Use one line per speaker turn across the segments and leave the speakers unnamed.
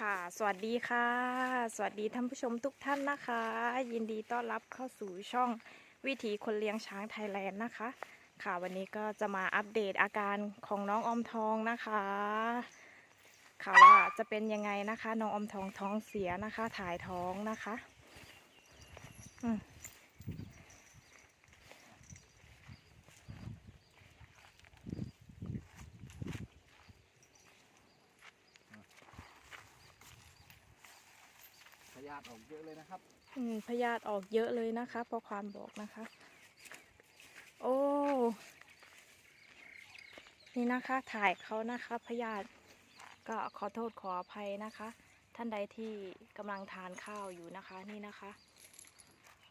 ค่ะ สวัสดีค่ะ สวัสดีท่านผู้ชมทุกท่านนะคะ ยินดีต้อนรับเข้าสู่ช่องวิถีคนเลี้ยงช้างไทยแลนด์นะคะ ค่ะวันนี้ก็จะมาอัปเดตอาการของน้องอมทองนะคะ ค่ะว่าจะเป็นยังไงนะคะ น้องออมทองท้องเสียนะคะ ถ่ายท้องนะคะ อืม
พยาธิ ออกเยอะเลยนะครับ
อืมพยาธิออกเยอะเลยนะคะเพราะความบอกนะคะ โอ้นี่นะคะถ่ายเขานะคะพยาธิก็ขอโทษขออภัยนะคะ ท่านใดที่กำลังทานข้าวอยู่นะคะ นี่นะคะ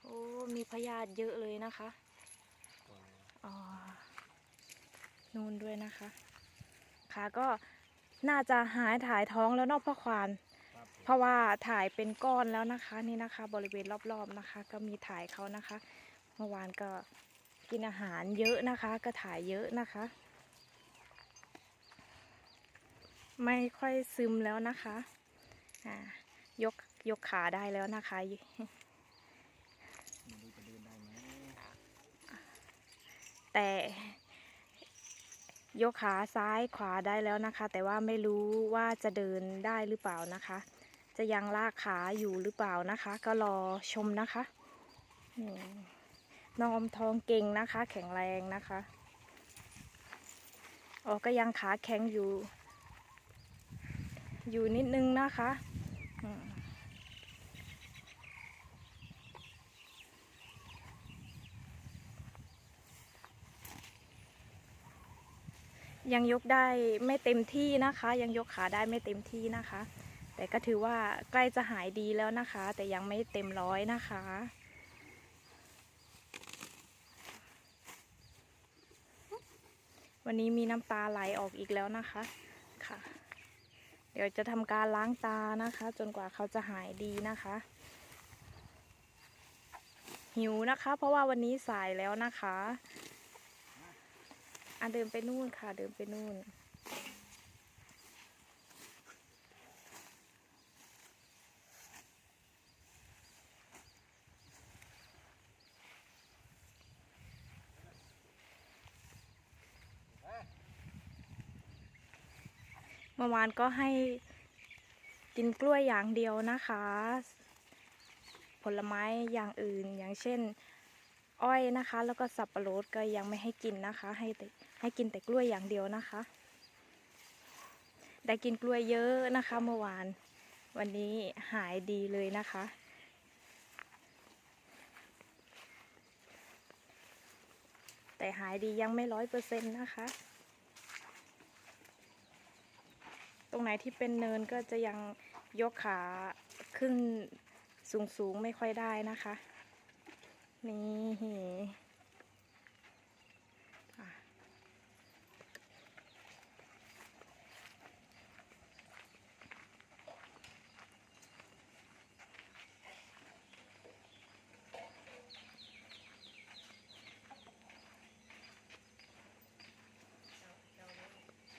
โอ้มีพยาธิเยอะเลยนะคะอ๋อนูนด้วยนะคะค่ะก็น่าจะหายถ่ายท้องแล้วนอกพ่อควาน เพราะว่าถ่ายเป็นก้อนแล้วนะคะนี่นะคะ บริเวณรอบๆนะคะ ก็มีถ่ายเขานะคะ เมื่อวานก็กินอาหารเยอะนะคะ ก็ถ่ายเยอะนะคะ ไม่ค่อยซึมแล้วนะคะอ่ายกยกขาได้แล้วนะคะแต่ยกขาซ้ายขวาได้แล้วนะคะ แต่ว่าไม่รู้ว่าจะเดินได้หรือเปล่านะคะ จะยังลากขาอยู่หรือเปล่านะคะ ก็รอชมนะคะน้องอมทองเก่งนะคะ แข็งแรงนะคะอ๋อก็ยังขาแข็งอยู่ อยู่นิดนึงนะคะยังยกได้ไม่เต็มที่นะคะ ยังยกขาได้ไม่เต็มที่นะคะ แต่ก็ถือว่าใกล้จะหายดีแล้วนะคะ แต่ยังไม่เต็มร้อยนะคะ วันนี้มีน้ำตาไหลออกอีกแล้วนะคะค่ะ เดี๋ยวจะทำการล้างตานะคะ จนกว่าเขาจะหายดีนะคะ หิวนะคะ เพราะว่าวันนี้สายแล้วนะคะอะเดินไปนู่นค่ะ เดินไปนู่น เมื่อวานก็ให้กินกล้วยอย่างเดียวนะคะ ผลไม้อย่างอื่นอย่างเช่น อ้อยนะคะ แล้วก็สับปะรดก็ยังไม่ให้กินนะคะ ให้ให้กินแต่กล้วยอย่างเดียวนะคะ ได้กินกล้วยเยอะนะคะ เมื่อวาน วันนี้หายดีเลยนะคะแต่หายดียังไม่ร้อยเปอร์เซ็นต์นะคะ ตรงไหนที่เป็นเนินก็จะยังยกขาขึ้นสูงๆไม่ค่อยได้นะคะ นี่อะ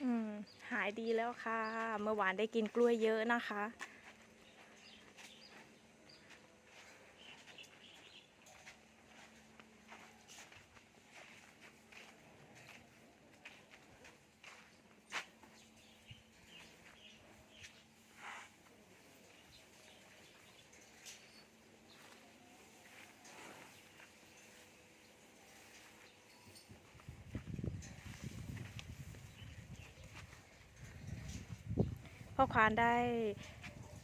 อืม หายดีแล้วค่ะ เมื่อวานได้กินกล้วยเยอะนะคะ พ่อควานได้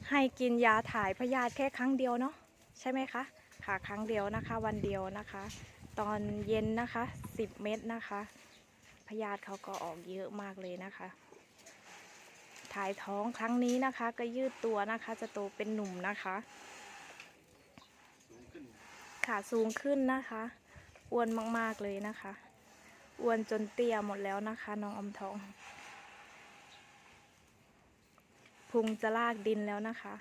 ให้กินยาถ่ายพยาธิแค่ครั้งเดียวเนาะใช่ไหมคะค่ะครั้งเดียวนะคะ วันเดียวนะคะ ตอนเย็นนะคะ 10 เม็ดนะคะพยาธิเขาก็ออกเยอะมากเลยนะคะ ถ่ายท้องครั้งนี้นะคะ ก็ยืดตัวนะคะ จะโตเป็นหนุ่มนะคะ
ขา
สูงขึ้นนะคะอ้วนมากๆเลยนะคะอ้วนจนเตี้ยหมดแล้วนะคะ น้องอมทอง พุงจะลากดินแล้วนะคะ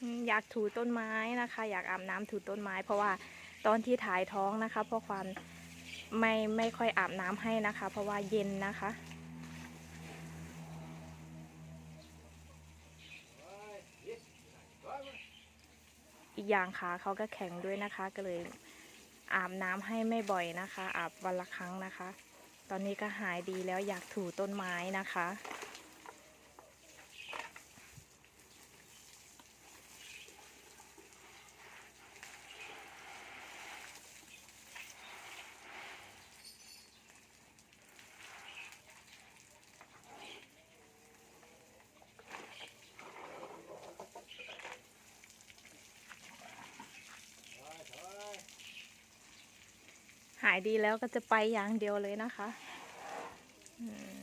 อืมอยากถูต้นไม้นะคะ อยากอาบน้ำถูต้นไม้ เพราะว่าตอนที่ถ่ายท้องนะคะ เพราะความไม่ไม่ค่อยอาบน้ำให้นะคะ เพราะว่าเย็นนะคะ อีกอย่างขาเขาก็แข็งด้วยนะคะ ก็เลยอาบน้ำให้ไม่บ่อยนะคะ อาบวันละครั้งนะคะ ตอนนี้ก็หายดีแล้วอยากถูต้นไม้นะคะ หายดีแล้วก็จะไปอย่างเดียวเลยนะคะ อืม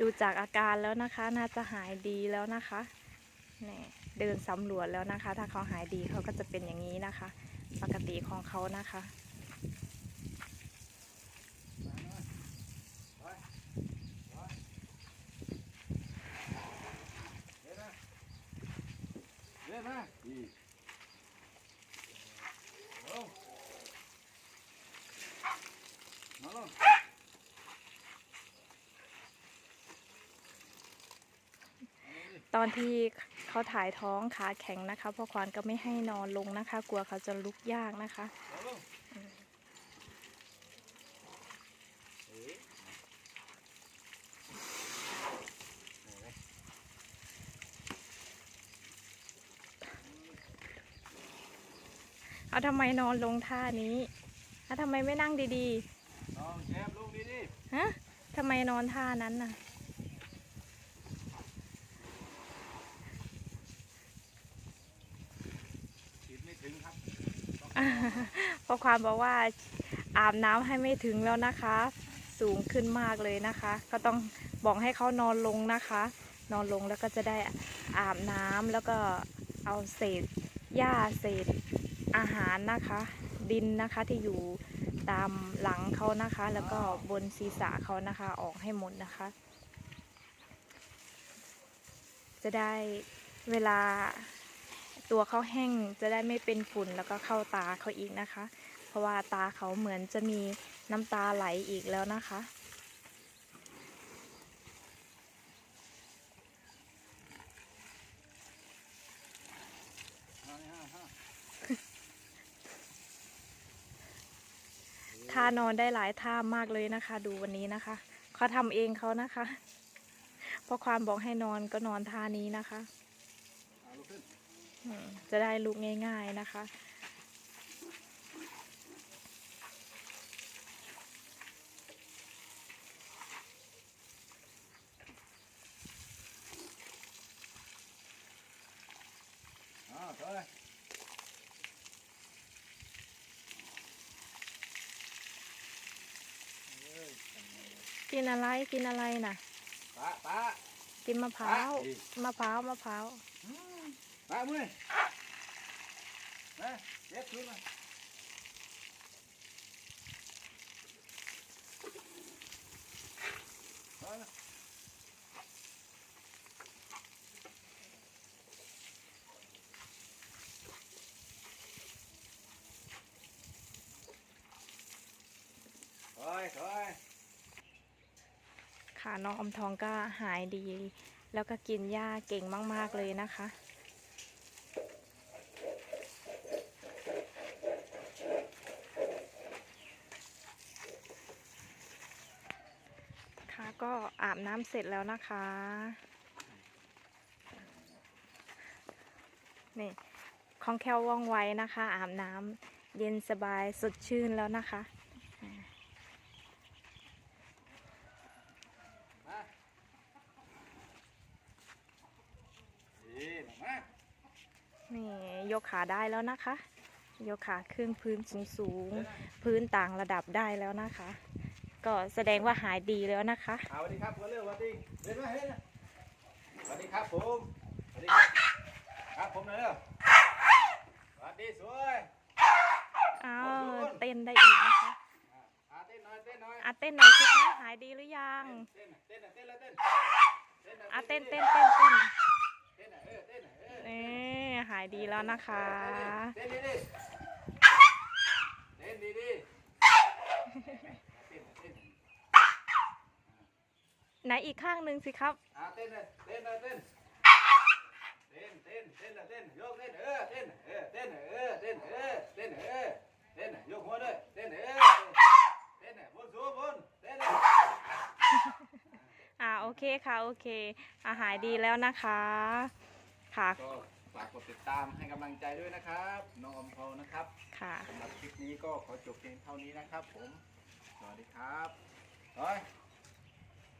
ดูจากอาการแล้วนะคะ น่าจะหายดีแล้วนะคะนี่เดินสำรวจแล้วนะคะ ถ้าเขาหายดีเขาก็จะเป็นอย่างนี้นะคะ ปกติของเขานะคะ
เล่นนะดีลงมาลง
ตอนที่เขาถ่ายท้องขาแข็งนะคะพ่อควานก็ไม่ให้นอนลงนะคะ กลัวเขาจะลุกยากนะคะ
มาลงเอ๊ะ
เอาทำไมนอนลงท่านี้แล้วทำไมไม่นั่งดี
น้องแชมป์ลงดีดิ
ๆฮะทำไมนอนท่านั้นน่ะ
ฉีดไม่ถึงครับ
เพราะความบอกว่าอาบน้ำให้ไม่ถึงแล้วนะคะ สูงขึ้นมากเลยนะคะ ก็ต้องบอกให้เขานอนลงนะคะ นอนลงแล้วก็จะได้อาบน้ำแล้วก็เอาเศษหญ้าเศษอาหารนะคะ ดินนะคะที่อยู่ตามหลังเขานะคะ แล้วก็บนศีรษะเขานะคะออกให้หมดนะคะ จะได้เวลา ตัวเขาแห้งจะได้ไม่เป็นฝุ่นแล้วก็เข้าตาเขาอีกนะคะ เพราะว่าตาเขาเหมือนจะมีน้ำตาไหลอีกแล้วนะคะ
ห้านี่ห้าห้า
ท่านอนได้หลายท่ามากเลยนะคะ ดูวันนี้นะคะเขาทำเองเขานะคะ เพราะความบอกให้นอนก็นอนท่านี้นะคะ
เอาลุกขึ้น
อืม จะได้ลุกง่าย ๆนะคะ
อ้าวถอยเอ้ย
กินอะไรกินอะไรน่ะ
ป้าป้า
กินมะพร้าว
อะอีก
มะพร้าว มะพร้าว
ปามือมาเย็บขึ้นมาถอยมาถอยถอย
ค่ะน้องอมทองก็หายดี แล้วก็กินหญ้าเก่งมาก ๆ เลยนะคะ
ถ
ก็อา บน้ำเสร็จแล้วนะคะ นี่คล่องแคล่วว่องไวนะคะ อาบน้ำเย็นสบายสดชื่นแล้วนะคะนี่ยกขาได้แล้วนะคะ ยกขาขึ้นพื้นสูงสูงๆพื้นต่างระดับได้แล้วนะคะ ก็แสดงว่าหายดีแล้วนะคะ
เอาสวัสดีครับเพื่อนเร็วสวัสดีเห็นไหมเห็นไหมสวัสดีครับผมสวัสดีครับครับผมเลยเร็วสวัสดีสวย
อ้าวเต้นได้อีกนะคะ
อะอะเต้นหน่อยเต้นหน่อย
อะเต้นหน่อยสิคะหายดีหรือยัง
เต้นเต้นเต้นเลยเต้นเต้น
อะเต้นเต้นเต้นเต้น
เต้นเออเต้นเออ
นี่หายดีแล้วนะคะ
เต้นดีดีเต้นดีดีเต้นเต้น
ไหนอีกข้างหนึ่งสิครับ
อะเต้นเลยเต้นเลยเต้นเต้นเต้นเต้นเลยเต้นยกเต้นเออเต้นเออเต้นเออเต้นเออเต้นเออเต้นยกหัวด้วยเต้นเออเต้นบนสูงบนเต้น
อ่าโอเคค่ะโอเคอาหายดีแล้วนะคะค่ะ
ก็ฝากกดติดตามให้กำลังใจด้วยนะครับน้องอมพอนะครับ
ค่ะ
สำหรับคลิปนี้ก็ขอจบเพียงเท่านี้นะครับ ผมสวัสดีครับเฮ้ย